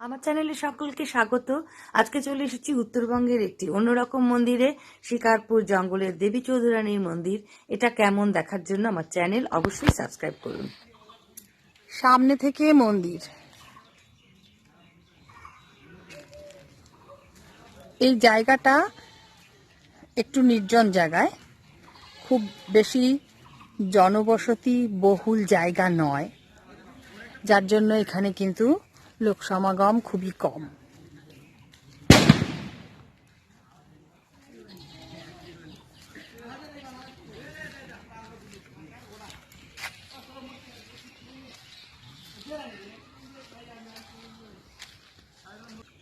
আমার চ্যানেলে সকলকে স্বাগত। আজকে চলে এসেছি উত্তরবঙ্গের একটি অন্যরকম মন্দিরে, শিকারপুর জঙ্গলের দেবী চৌধুরানীর মন্দির। এটা কেমন দেখার জন্য আমার চ্যানেল অবশ্যই সাবস্ক্রাইব করুন। সামনে থেকে মন্দির। এই জায়গাটা একটু নির্জন জায়গায়। খুব বেশি জনবসতি বহুল জায়গা নয়। যার জন্য এখানে কিন্তু লোক সমাগম খুবই কম।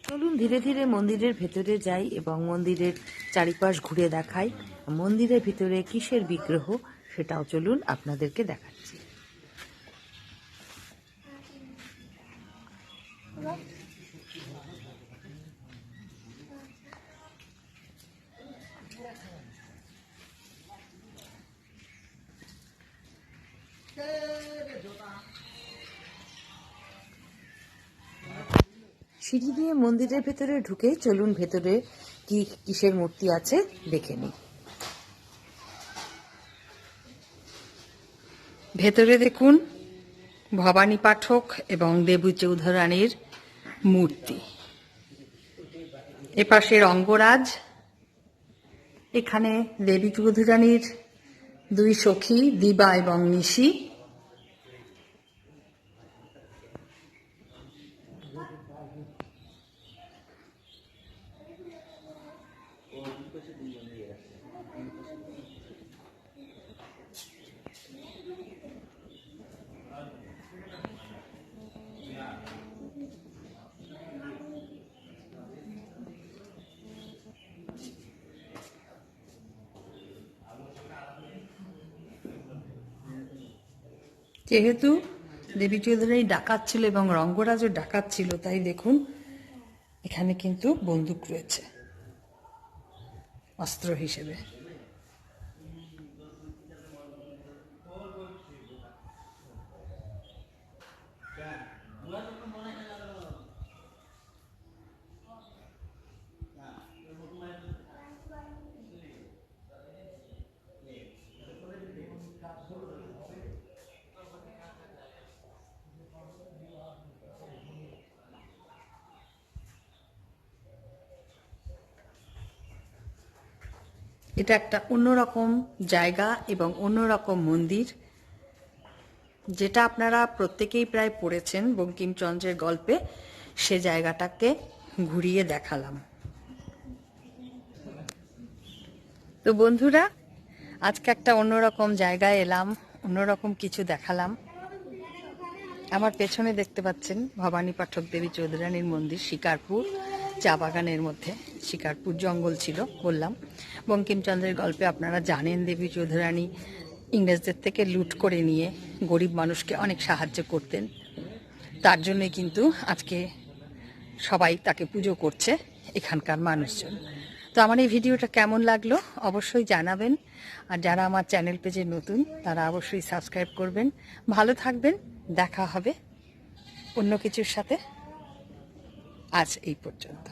চলুন ধীরে ধীরে মন্দিরের ভেতরে যাই এবং মন্দিরের চারিপাশ ঘুরে দেখাই। মন্দিরের ভিতরে কিসের বিগ্রহ সেটাও চলুন আপনাদেরকে দেখাচ্ছি। সিঁড়ি দিয়ে মন্দিরের ভেতরে ঢুকে চলুন, ভেতরে কি কিসের মূর্তি আছে দেখে নিই। ভেতরে দেখুন, ভবানী পাঠক এবং দেবু চৌধুরানীর মূর্তি। এপাশে রঙ্গরাজ এখানে দেবী চৌধুরানীর দুই সখী দিবা এবং নিশি। যেহেতু দেবী চৌধুরী ডাকাত ছিল এবং রঙ্গরাজও ডাকাত ছিল, তাই দেখুন, এখানে কিন্তু বন্দুক রয়েছে, অস্ত্র হিসেবে। এটা একটা অন্যরকম জায়গা এবং অন্যরকম মন্দির, যেটা আপনারা প্রত্যেকেই প্রায় পড়েছেন বঙ্কিমচন্দ্রের গল্পে। সে জায়গাটাকে ঘুরিয়ে দেখালাম। তো বন্ধুরা, আজকে একটা অন্যরকম জায়গায় এলাম, অন্যরকম কিছু দেখালাম। আমার পেছনে দেখতে পাচ্ছেন ভবানী পাঠক দেবী চৌধুরানীর মন্দির, শিকারপুর। চা বাগানের মধ্যে শিকারপুর জঙ্গল ছিল, বললাম। বঙ্কিমচন্দ্রের গল্পে আপনারা জানেন দেবী চৌধুরানী ইংরেজদের থেকে লুট করে নিয়ে গরিব মানুষকে অনেক সাহায্য করতেন। তার জন্যই কিন্তু আজকে সবাই তাকে পুজো করছে এখানকার মানুষজন। তো আমার এই ভিডিওটা কেমন লাগল অবশ্যই জানাবেন। আর যারা আমার চ্যানেল পেজে নতুন, তারা অবশ্যই সাবস্ক্রাইব করবেন। ভালো থাকবেন, দেখা হবে অন্য কিছুর সাথে। আজ এই পর্যন্ত।